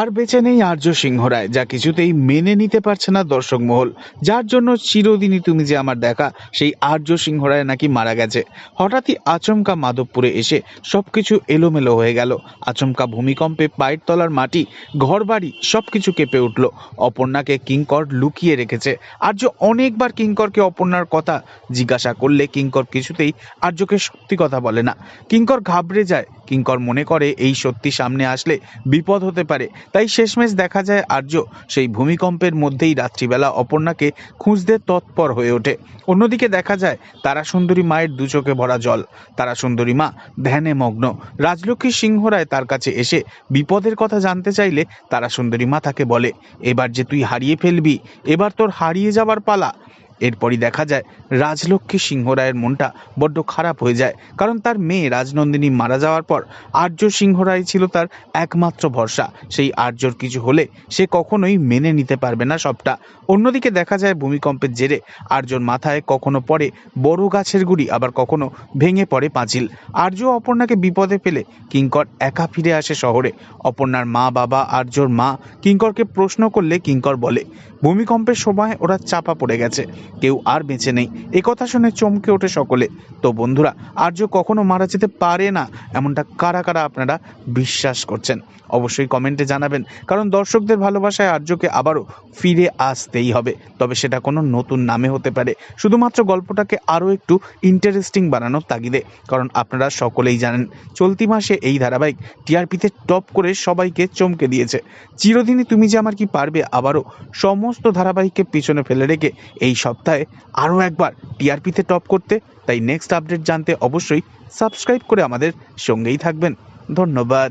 আর বেঁচে নেই আর্য সিংহ রায়, যা কিছুতেই মেনে নিতে পারছে না দর্শক মহল। যার জন্য চিরদিনই তুমি যে আমার দেখা, সেই আর্য সিংহ রায় নাকি মারা গেছে। হঠাৎই আচমকা মাধবপুরে এসে সবকিছু এলোমেলো হয়ে গেল। আচমকা ভূমিকম্পে পায়ের তলার মাটি, ঘরবাড়ি, সবকিছু কেঁপে উঠল। অপর্ণাকে কিঙ্কর লুকিয়ে রেখেছে। আর্য অনেকবার কিঙ্করকে অপর্ণার কথা জিজ্ঞাসা করলে কিঙ্কর কিছুতেই আর্যকে সত্যি কথা বলে না। কিঙ্কর ঘাবড়ে যায়। কিঙ্কর মনে করে এই সত্যি সামনে আসলে বিপদ হতে পারে। তাই শেষমেশ দেখা যায় আর্য সেই ভূমিকম্পের মধ্যেই রাত্রিবেলা অপর্ণাকে খুঁজতে তৎপর হয়ে ওঠে। অন্যদিকে দেখা যায় তারা সুন্দরী মায়ের দু চোখে ভরা জল। তারা সুন্দরী মা ধ্যানে মগ্ন। রাজলক্ষ্মী সিংহ রায় তার কাছে এসে বিপদের কথা জানতে চাইলে তারা সুন্দরী মা তাকে বলে, এবার যে তুই হারিয়ে ফেলবি, এবার তোর হারিয়ে যাবার পালা। এরপরই দেখা যায়, রাজলক্ষ্মী সিংহ রায়ের মনটা বড্ড খারাপ হয়ে যায়, কারণ তার মেয়ে রাজনন্দিনী মারা যাওয়ার পর আর্য সিংহ রায় ছিল তার একমাত্র ভরসা। সেই আর্যর কিছু হলে সে কখনোই মেনে নিতে পারবে না সবটা। অন্যদিকে দেখা যায়, ভূমিকম্পের জেরে আর্যর মাথায় কখনো পড়ে বড় গাছের গুড়ি, আবার কখনো ভেঙে পড়ে পাঁচিল। আর্য অপর্ণাকে বিপদে ফেলে কিঙ্কর একা ফিরে আসে শহরে। অপর্ণার মা বাবা, আর্যর মা কিঙ্করকে প্রশ্ন করলে কিঙ্কর বলে, ভূমিকম্পের সময় ওরা চাপা পড়ে গেছে। কেউ আর বেঁচে নেই। একথা শুনে চমকে ওঠে সকলে। তো বন্ধুরা, আর্য কখনো মারা যেতে পারে না, এমনটা কারা কারা আপনারা বিশ্বাস করছেন? অবশ্যই কমেন্টে জানাবেন, কারণ দর্শকদের ভালোবাসায় আর্যকে আবারও ফিরে আসতেই হবে। তবে সেটা কোনো নতুন নামে হতে পারে। শুধুমাত্র গল্পটাকে আরও একটু ইন্টারেস্টিং বানানোর তাগিদে, কারণ আপনারা সকলেই জানেন, চলতি মাসে এই ধারাবাহিক টিআরপিতে টপ করে সবাইকে চমকে দিয়েছে। চিরদিনই তুমি যে আমার কি পারবে, আবারও সমস্ত ধারাবাহিককে পিছনে ফেলে রেখে এই সপ্তাহে আরও একবার টিআরপিতে টপ করতে। তাই নেক্সট আপডেট জানতে অবশ্যই সাবস্ক্রাইব করে আমাদের সঙ্গেই থাকবেন। ধন্যবাদ।